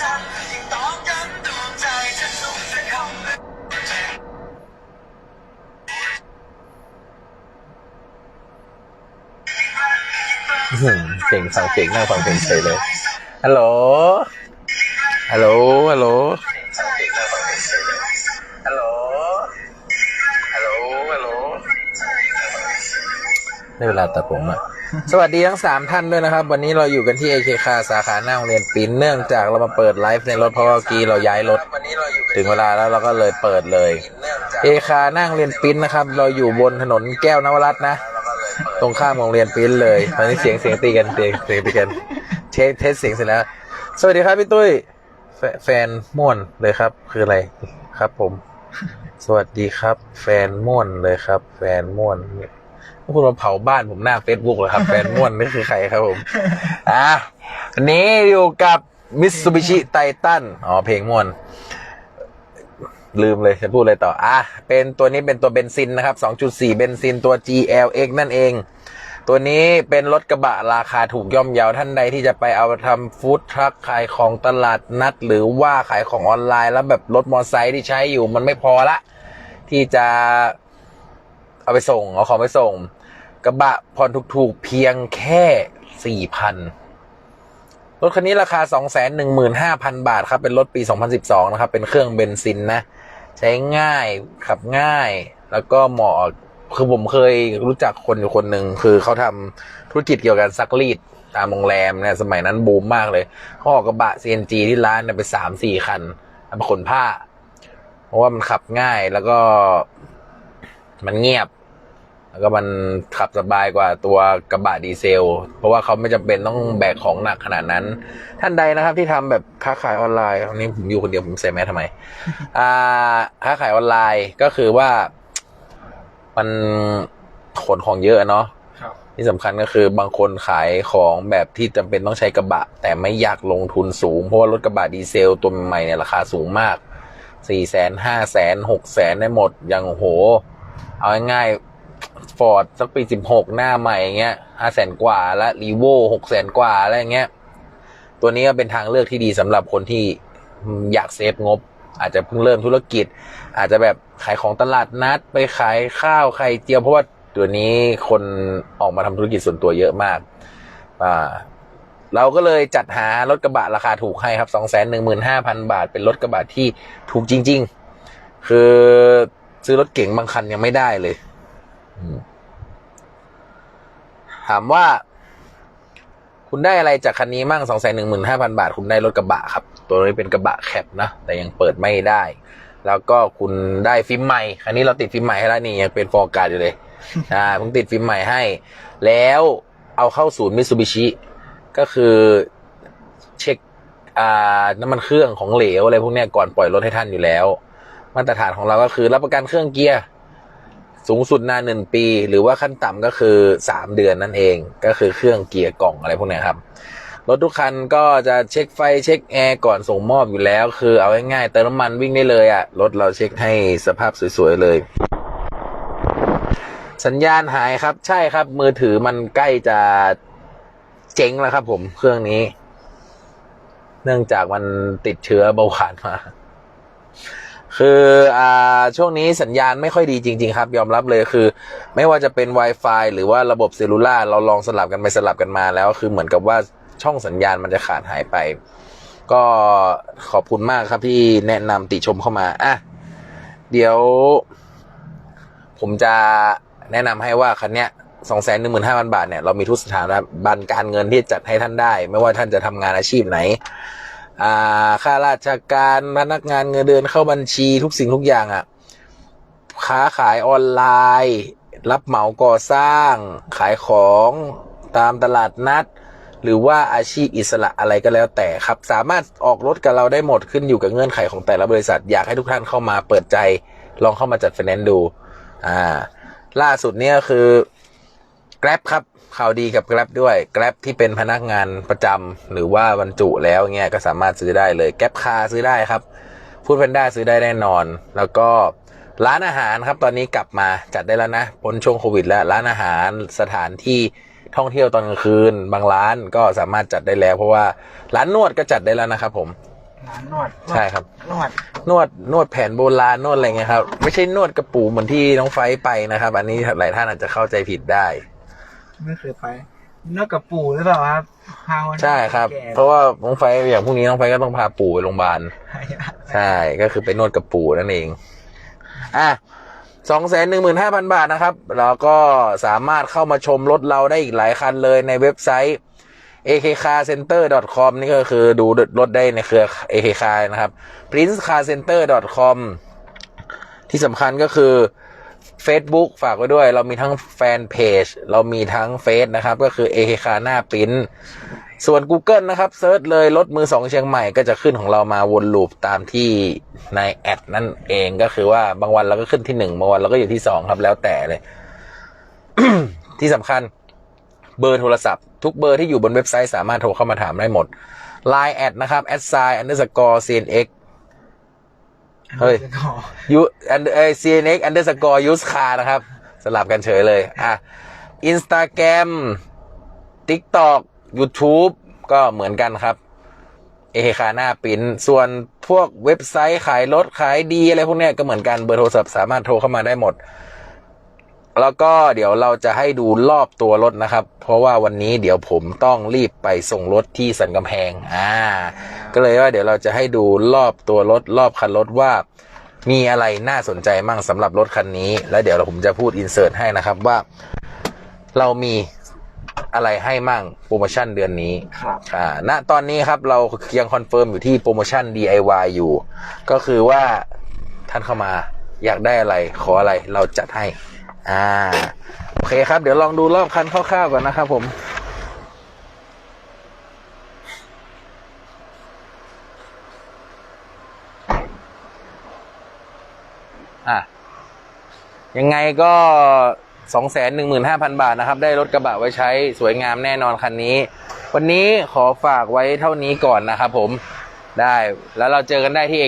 ยิ่งตอกย้ำดวงใจฉังเก่งฟังเก่งนั่งฟังเพลงเฉยเลย ฮัลโหล ฮัลโหล ฮัลโหล ฮัลโหล ฮัลโหล ฮัลโหล ได้เวลาตัดผมอะ สวัสดีทั้งสามท่านด้วยนะครับ วันนี้เราอยู่กันที่ AK คาสาขาหน้าโรงเรียนปินเนื่องจากเรามาเปิดไลฟ์ในรถเพราะว่าเมื่อกี้เราย้ายรถถึงเวลาแล้วเราก็เลยเปิดเลยเอคานั่งเรียนปิ้นนะครับ เราอยู่บนถนนแก้วนวรัตน์นะ ตรงข้ามโรงเรียนปิ้นเลยตอนนี้เสียงเสียงตีกันเสียงเสียงตีกันเทสเทสเสียงเสร็จแล้ว สวัสดีครับพี่ตุ้ยแฟแฟนม่วนเลยครับ คืออะไรครับผม สวัสดีครับ แฟนม่วนเลยครับ แฟนม่วน คุณมาเผาบ้านผมหน้าเฟซบุ๊กเลยครับ แฟนม่วนนี่คือใครครับผม อะวันนี้อยู่กับมิตซูบิชิไททันอ๋อ เพลงม่วน ลืมเลยจะพูดอะไรต่อ อะ เป็นตัวนี้เป็นตัวเบนซินนะครับ 2.4 เบนซินตัว GLX นั่นเอง ตัวนี้เป็นรถกระบะราคาถูกย่อมเยาวท่านใดที่จะไปเอาทำฟู้ดทรัคขายของตลาดนัด หรือว่าขายของออนไลน์ แล้วแบบรถมอเตอร์ไซค์ที่ใช้อยู่มันไม่พอละ ที่จะเอาไปส่งเอาของไปส่ง กระบะผ่อนถูกๆ เพียงแค่4,000รถคันนี้ราคา 215,000 บาท ครับ เป็นรถปี 2012 นะครับ เป็นเครื่องเบนซินนะ ใช้ง่าย ขับง่าย แล้วก็เหมาะ คือผมเคยรู้จักคนอยู่คนหนึ่ง คือเขาทำธุรกิจเกี่ยวกับซักรีด ตามโรงแรมเนี่ย สมัยนั้นบูมมากเลยเขาออกกระบะ CNG ที่ร้านเนี่ยไปสามสี่คันเอาไปขนผ้า เพราะว่ามันขับง่าย แล้วก็มันเงียบ แล้วก็มันขับสบายกว่าตัวกระบะดีเซล เพราะว่าเขาไม่จำเป็นต้องแบกของหนักขนาดนั้น ท่านใดนะครับที่ทำแบบค้าขายออนไลน์อันนี้ผมอยู่คนเดียวผมใส่แมสทำไม อ่าค้าขายออนไลน์ก็คือว่ามันขนของเยอะเนาะครับที่สำคัญก็คือบางคนขายของแบบที่จำเป็นต้องใช้กระบะ แต่ไม่อยากลงทุนสูง เพราะว่ารถกระบะดีเซลตัวใหม่เนี่ยราคาสูงมากสี่แสนห้าแสนหกแสนได้หมดอย่างโห เอาง่ายๆ ฟอร์ดสักปีสิบหกหน้าใหม่เงี้ยห้าแสนกว่าและรีโวหกแสนกว่าอะไรเงี้ย ตัวนี้ก็เป็นทางเลือกที่ดีสำหรับคนที่อยากเซฟงบ อาจจะเพิ่งเริ่มธุรกิจ อาจจะแบบขายของตลาดนัด ไปขายข้าวไข่เจียวเพราะว่าตัวนี้คนออกมาทำธุรกิจส่วนตัวเยอะมาก อ่าเราก็เลยจัดหารถกระบะราคาถูกให้ครับ 215,000 บาท เป็นรถกระบะที่ถูกจริง ๆ คือซื้อรถเก๋งบางคันยังไม่ได้เลย ถามว่า คุณได้อะไรจากคันนี้มั่งสองแสนหนึ่งหมื่นห้าพันบาท คุณได้รถกระบะครับ ตัวนี้เป็นกระบะแคปนะแต่ยังเปิดไม่ได้ แล้วก็คุณได้ฟิล์มใหม่คันนี้เราติดฟิล์มใหม่ให้แล้วนี่ยังเป็นฟอร์การ์ดอยู่เลยอ่าเพิ่งติดฟิล์มใหม่ให้ แล้วเอาเข้าศูนย์มิตซูบิชิก็คือเช็คอ่าน้ำมันเครื่องของเหลวอะไรพวกนี้ก่อนปล่อยรถให้ท่านอยู่แล้ว มาตรฐานของเราก็คือรับประกันเครื่องเกียร์ สูงสุดนานหนึ่งปี หรือว่าขั้นต่ำก็คือสามเดือนนั่นเอง ก็คือเครื่องเกียร์กล่องอะไรพวกนี้ครับรถทุกคันก็จะเช็คไฟเช็คแอร์ก่อนส่งมอบอยู่แล้ว คือเอาง่ายๆเติมน้ำมันวิ่งได้เลยอะ่ะรถเราเช็คให้สภาพสวยๆเลย สัญญาณหายครับ ใช่ครับ มือถือมันใกล้จะเจ๊งแล้วครับ ผมเครื่องนี้ เนื่องจากมันติดเชื้อเบาหวานมา คืออ่าช่วงนี้สัญญาณไม่ค่อยดีจริง ๆ ครับ ยอมรับเลยคือ ไม่ว่าจะเป็น Wi-Fi หรือว่าระบบเซลลูล่าเราลองสลับกันไปสลับกันมาแล้วคือเหมือนกับว่าช่องสัญญาณมันจะขาดหายไป ก็ขอบคุณมากครับที่แนะนำติชมเข้ามาอะเดี๋ยว ผมจะแนะนำให้ว่าคันเนี้ยสองแสนหนึ่งหมื่นห้าพันบาทเนี่ยเรามีทุกสถานบันการเงินที่จัดให้ท่านได้ ไม่ว่าท่านจะทำงานอาชีพไหน อ่าข้าราชการพนักงานเงินเดือนเข้าบัญชีทุกสิ่งทุกอย่างอะ่ะค้าขายออนไลน์ รับเหมาก่อสร้าง ขายของตามตลาดนัด หรือว่าอาชีพอิสระอะไรก็แล้วแต่ครับ สามารถออกรถกับเราได้หมดขึ้นอยู่กับเงื่อนไขของแต่ละบริษัท อยากให้ทุกท่านเข้ามาเปิดใจ ลองเข้ามาจัดไฟแนนซ์ดูอ่าล่าสุดเนี่ยคือ Grab ครับ ข่าวดีกับ Grab ด้วย Grab ที่เป็นพนักงานประจำหรือว่าบรรจุแล้วเงี้ยก็สามารถซื้อได้เลย Grab คาซื้อได้ครับพูดแพนด้าซื้อได้แน่นอน แล้วก็ร้านอาหารครับตอนนี้กลับมาจัดได้แล้วนะพ้นช่วงโควิด แล้วร้านอาหารสถานที่ท่องเที่ยวตอนกลางคืน บางร้านก็สามารถจัดได้แล้ว เพราะว่าร้านนวดก็จัดได้แล้วนะครับผมร้านนวดใช่ครับนวดนวดนวดแผนโบราณนวดอะไรเงี้ยครับไม่ใช่นวดกระปูเหมือนที่น้องไฟท์ไปนะครับ อันนี้หลายท่านอาจจะเข้าใจผิดได้ ไม่เคยไปนวดกับปู่หรือเปล่าครับพาวันใช่ครับ แก่เพราะว่าน้องไฟท์อย่างพรุ่งนี้น้องไฟท์ก็ต้องพาปู่ไปโรงพยาบาลใช่ ก็คือไปนวดกับปู่นั่นเอง อะสองแสนหนึ่งหมื่นห้าพันบาทนะครับ แล้วก็สามารถเข้ามาชมรถเราได้อีกหลายคันเลยในเว็บไซต์ akcarcenter.com นี่ก็คือดูรถได้ในเครือ akcar นะครับ princecarcenter.com ที่สำคัญก็คือ Facebook ฝากไว้ด้วย เรามีทั้งแฟนเพจ เรามีทั้งเฟซนะครับ ก็คือ akcar หน้าปริ้นส่วน Google นะครับเซิร์ชเลยรถมือสองเชียงใหม่ก็จะขึ้นของเรามาวนลูปตามที่ในแอดนั่นเองก็คือว่าบางวันเราก็ขึ้นที่หนึ่งบางวันเราก็อยู่ที่สองครับแล้วแต่เลย ที่สำคัญเบอร์โทรศัพท์ ทุกเบอร์ที่อยู่บนเว็บไซต์สามารถโทรเข้ามาถามได้หมด Line แอดนะครับ a d s i g n underscore cnx เฮ้ยยูอันเอ cnx underscore use car นะครับ สลับกันเฉยเลย อะ Instagram TikTok YouTube ก็เหมือนกันครับ เอคาหน้าปิ้น ส่วนพวกเว็บไซต์ขายรถขายดีอะไรพวกเนี้ยก็เหมือนกันเบอร์โทรศัพท์สามารถโทรเข้ามาได้หมด แล้วก็เดี๋ยวเราจะให้ดูรอบตัวรถนะครับ เพราะว่าวันนี้เดี๋ยวผมต้องรีบไปส่งรถที่สันกำแพงอ่าก็เลยว่าเดี๋ยวเราจะให้ดูรอบตัวรถรอบคันรถว่า มีอะไรน่าสนใจมั่งสำหรับรถคันนี้ แล้วเดี๋ยวผมจะพูดอินเสิร์ตให้นะครับว่า เรามีอะไรให้มั่งโปรโมชั่นเดือนนี้ครับอ่าณตอนนี้ครับเรายังคอนเฟิร์มอยู่ที่โปรโมชั่น DIY อยู่ ก็คือว่าท่านเข้ามาอยากได้อะไรขออะไรเราจัดให้ อ่าโอเคครับ เดี๋ยวลองดูรอบคันคร่าวๆก่อนนะครับผมอะยังไงก็สองแสนหนึ่งหมื่นห้าพันบาทนะครับ ได้รถกระบะไว้ใช้สวยงามแน่นอนคันนี้ วันนี้ขอฝากไว้เท่านี้ก่อนนะครับผมได้แล้วเราเจอกันได้ที่